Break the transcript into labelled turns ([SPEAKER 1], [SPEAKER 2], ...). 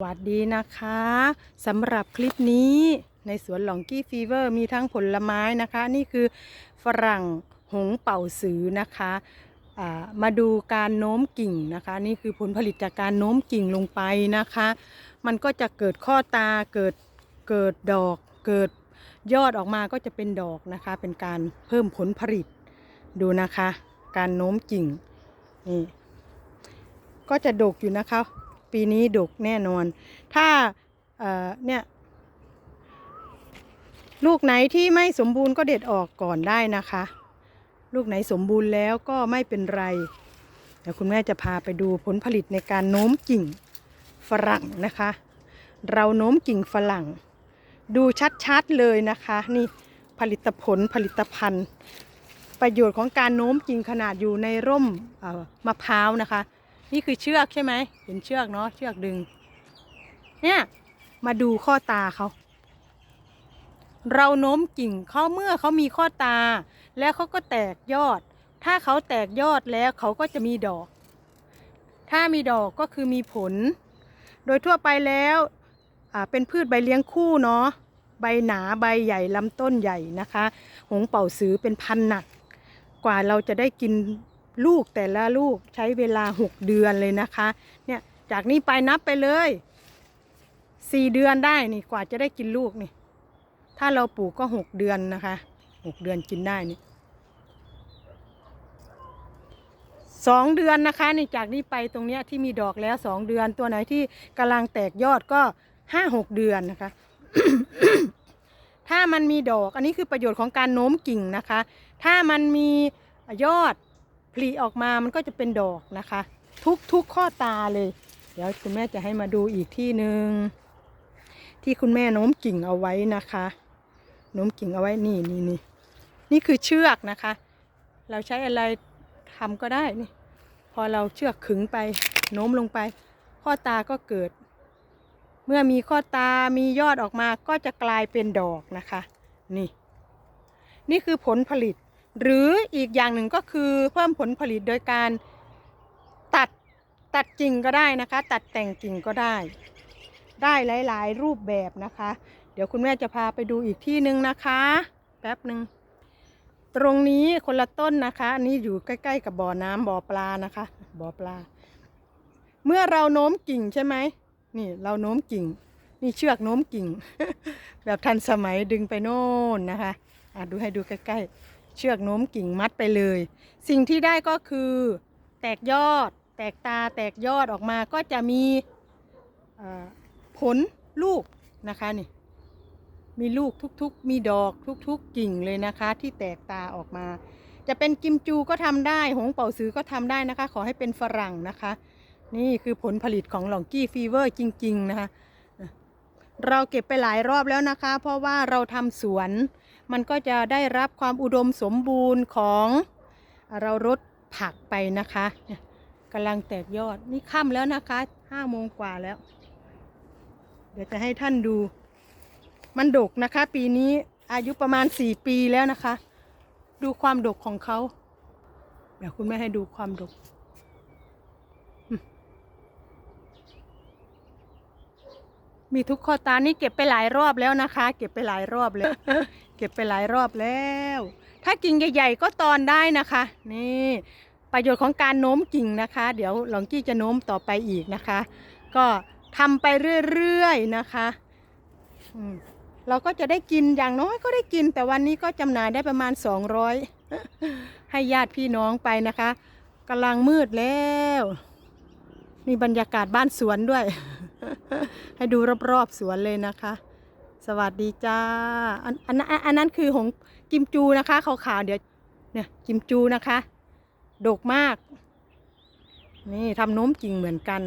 [SPEAKER 1] สวัสดีนะคะสำหรับคลิปนี้ในสวนหลองกี้ฟีเวอร์มีทั้งผลไม้นะคะ นี่คือฝรั่งหงเป่าสือนะคะมาดูการโน้มกิ่งนะคะ นี่คือผลผลิตจากการโน้มกิ่งลงไปนะคะ มันก็จะเกิดข้อตาเกิดเกิดดอก เกิดยอดออกมาก็จะเป็นดอกนะคะ เป็นการเพิ่มผลผลิตดูนะคะ การโน้มกิ่งนี่ก็จะดกอยู่นะคะ ปีนี้ดกแน่นอน ถ้าเเนี่ยลูกไหนที่ไม่สมบูรณ์ก็เด็ดออกก่อนได้นะคะ ลูกไหนสมบูรณ์แล้วก็ไม่เป็นไรเดี๋ยวคุณแม่จะพาไปดูผลผลิตในการโน้มกิ่งฝรั่งนะคะ เราโน้มกิ่งฝรั่ง ดูชัดๆเลยนะคะ นี่ผลิตผลผลิตภัณฑ์ ประโยชน์ของการโน้มกิ่งขนาดอยู่ในร่มมะพร้าวนะคะ นี่คือเชือกใช่ไหม เห็นเชือกเนาะเชือกดึง เนี่ยมาดูข้อตาเขา เราโน้มกิ่งเขาเมื่อเขามีข้อตา แล้วเขาก็แตกยอด ถ้าเขาแตกยอดแล้วเขาก็จะมีดอก ถ้ามีดอกก็คือมีผล โดยทั่วไปแล้วเป็นพืชใบเลี้ยงคู่เนาะใบหนาใบใหญ่ลำต้นใหญ่นะคะ หงเป่าสือเป็นพันหนัก กว่าเราจะได้กิน ลูกแต่ละลูกใช้เวลาหกเดือนเลยนะคะ เนี่ยจากนี้ไปนับไปเลยสี่เดือนได้นี่กว่าจะได้กินลูกนี่ ถ้าเราปลูกก็หกเดือนนะคะหกเดือนกินได้นี่สองเดือนนะคะนี่จากนี้ไปตรงเนี้ยที่มีดอกแล้วสองเดือนตัวไหนที่กำลังแตกยอดก็ห้าหกเดือนนะคะ ถ้ามันมีดอกอันนี้คือประโยชน์ของการโน้มกิ่งนะคะ ถ้ามันมียอด ผลิออกมามันก็จะเป็นดอกนะคะ ทุกทุกข้อตาเลย เดี๋ยวคุณแม่จะให้มาดูอีกที่หนึ่งที่คุณแม่โน้มกิ่งเอาไว้นะคะโน้มกิ่งเอาไว้นี่นี่นี่นี่คือเชือกนะคะ เราใช้อะไรทำก็ได้นี่ พอเราเชือกขึงไปโน้มลงไป ข้อตาก็เกิด เมื่อมีข้อตามียอดออกมาก็จะกลายเป็นดอกนะคะ นี่ นี่คือผลผลิต หรืออีกอย่างหนึ่งก็คือเพิ่มผลผลิตโดยการตัดตัดกิ่งก็ได้นะคะ ตัดแต่งกิ่งก็ได้ ได้หลาย ๆ รูปแบบนะคะ เดี๋ยวคุณแม่จะพาไปดูอีกที่หนึ่งนะคะแป๊บหนึ่งตรงนี้คนละต้นนะคะอันนี้อยู่ใกล้ ๆ กับบ่อน้ำบ่อปลานะคะบ่อปลา เมื่อเราโน้มกิ่งใช่ไหมนี่เราโน้มกิ่ง นี่เชือกโน้มกิ่ง แบบทันสมัยดึงไปโน่นนะคะอะดูให้ดูใกล้ ๆ เชือกโน้มกิ่งมัดไปเลย สิ่งที่ได้ก็คือ แตกยอด แตกตาแตกยอดออกมาก็จะมีผลลูกนะคะนี่มีลูกทุกๆ มีดอกทุกๆ กิ่งเลยนะคะ ที่แตกตาออกมา จะเป็นกิมจูก็ทำได้ หงเป่าซื้อก็ทำได้นะคะ ขอให้เป็นฝรั่งนะคะ นี่คือผลผลิตของหลองกี้ฟีเวอร์จริง ๆ นะคะ เราเก็บไปหลายรอบแล้วนะคะ เพราะว่าเราทำสวน มันก็จะได้รับความอุดมสมบูรณ์ของเรารดผักไปนะคะกำลังแตกยอดนี่ค่ำแล้วนะคะห้าโมงกว่าแล้ว เดี๋ยวจะให้ท่านดู มันดกนะคะ ปีนี้อายุประมาณสี่ปีแล้วนะคะ ดูความดกของเขาเดี๋ยวคุณแม่ให้ดูความดก มีทุกข้อตานี่เก็บไปหลายรอบแล้วนะคะ เก็บไปหลายรอบแล้วเก็บไปหลายรอบแล้ว ถ้ากิ่งใหญ่ๆ ก็ตอนได้นะคะ นี่ ประโยชน์ของการโน้มกิ่งนะคะ เดี๋ยวหลวงกี้จะโน้มต่อไปอีกนะคะ ก็ทำไปเรื่อยๆนะคะอืมเราก็จะได้กินอย่างน้อยก็ได้กิน แต่วันนี้ก็จำหน่ายได้ประมาณ 200 ให้ญาติพี่น้องไปนะคะกำลังมืดแล้วนี่บรรยากาศบ้านสวนด้วย ให้ดูรอบๆสวนเลยนะคะ สวัสดีจ้า อันอันนั้นอันนั้นคือของกิมจูนะคะขาวๆเดี๋ยวเนี่ยกิมจูนะคะ ดกมาก นี่ทำโน้มจริงเหมือนกัน